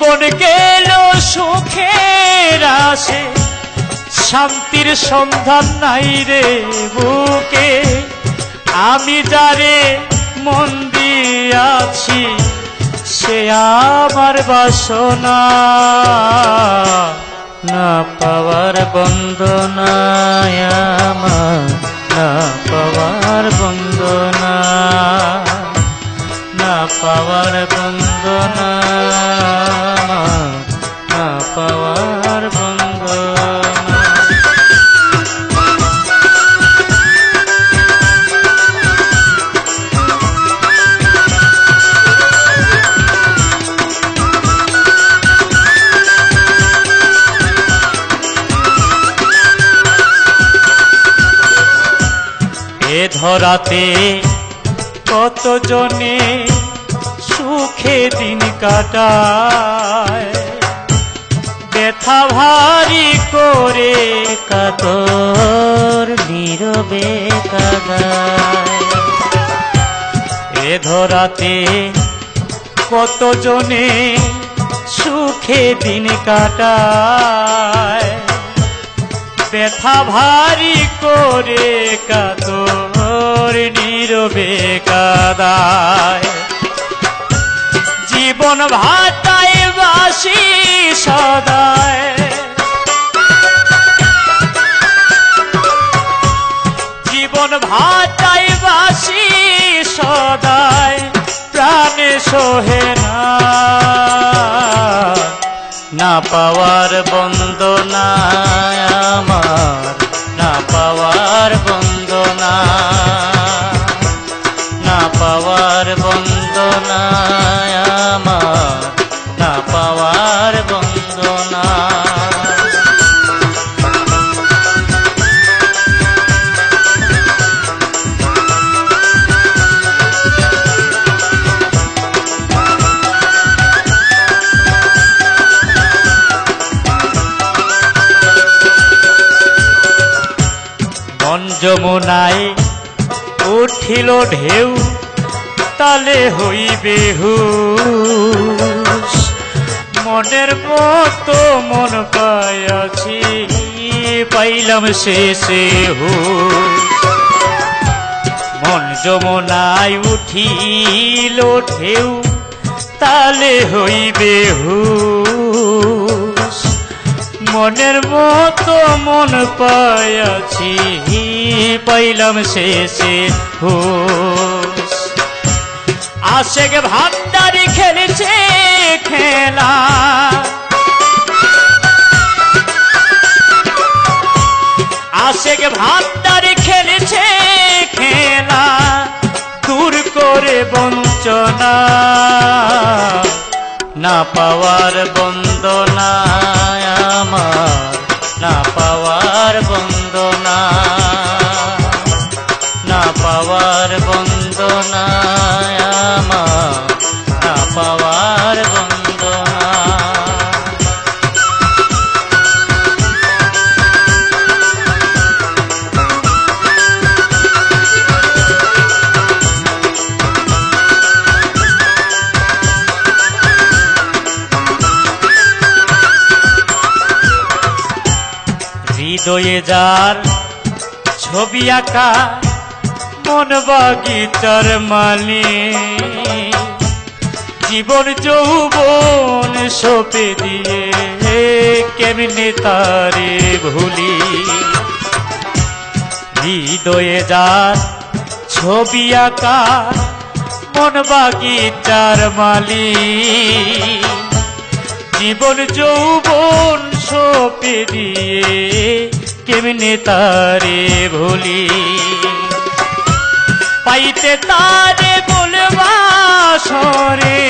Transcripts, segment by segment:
জীবন গেল, সুখের আসে শান্তির সন্ধান নাই রে বুকে। আমি যারে মন দিয়াছি, সে আমার বাসনা। না পাওয়ার বন্দনায় আমার, না পাওয়ার বন্দনা না পাওয়ার বন্দনা না। পাওয়ার ধরাতে কত জনে সুখে দিন কাটায়। ব্যথা ভারী করে কাতর নীরবে কাদায়। এ ধরাতে কত জনে সুখে দিন কাটায়। ব্যথা ভারী করে কাতর নীরবে কাদায়। জীবন ভাটায় বাসি সদায়। জীবন ভাটায় বাসি সদায় প্রাণে সোহে না। না পাওয়ার বন্দনা। পাওয়ার বন্দনা। মন যমুনায় উঠিল ঢেউ তালে হইবে হুশ। মনের মতো মন পাইয়াছি, পাইলাম শেষে হো। মন যমুনায় উঠিল ঢেউ, তালে হইবে হুশ। মনের মতো মন পাইয়াছি, পাইলাম শেষে হুশ আশেক ভান্ডারি খেলেছে, খেলা। আশেক ভান্ডারি খেলেছে, খেলা। দূর করে বঞ্চনা, না পাওয়ার বন্দনা আমার, না পাওয়ার বন্দনা। হৃদয়ে যার ছবি আঁকা, মন বাগিচার মালি জীবন যৌবন সপে দিয়ে কেমনে তারে ভুলি? হৃদয়ে যার ছবি আঁকা, মন বাগিচার মালি জীবন যৌবন সপে দিয়ে কেমনে তারে ভুলি? পাইতে তারে বলবা সরে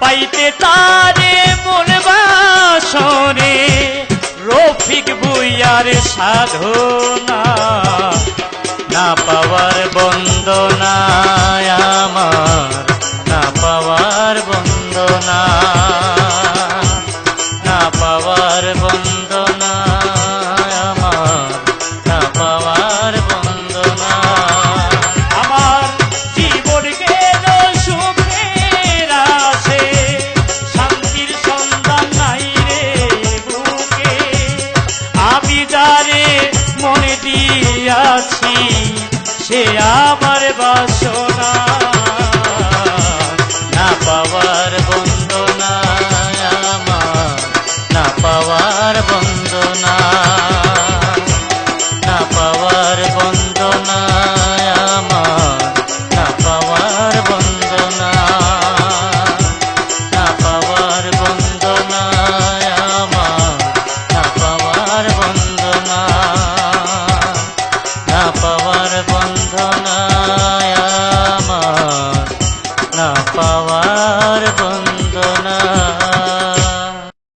পাইতে তারে বলবা সরে রফিক বুইয়ার সাধনা। সে আমার বাস।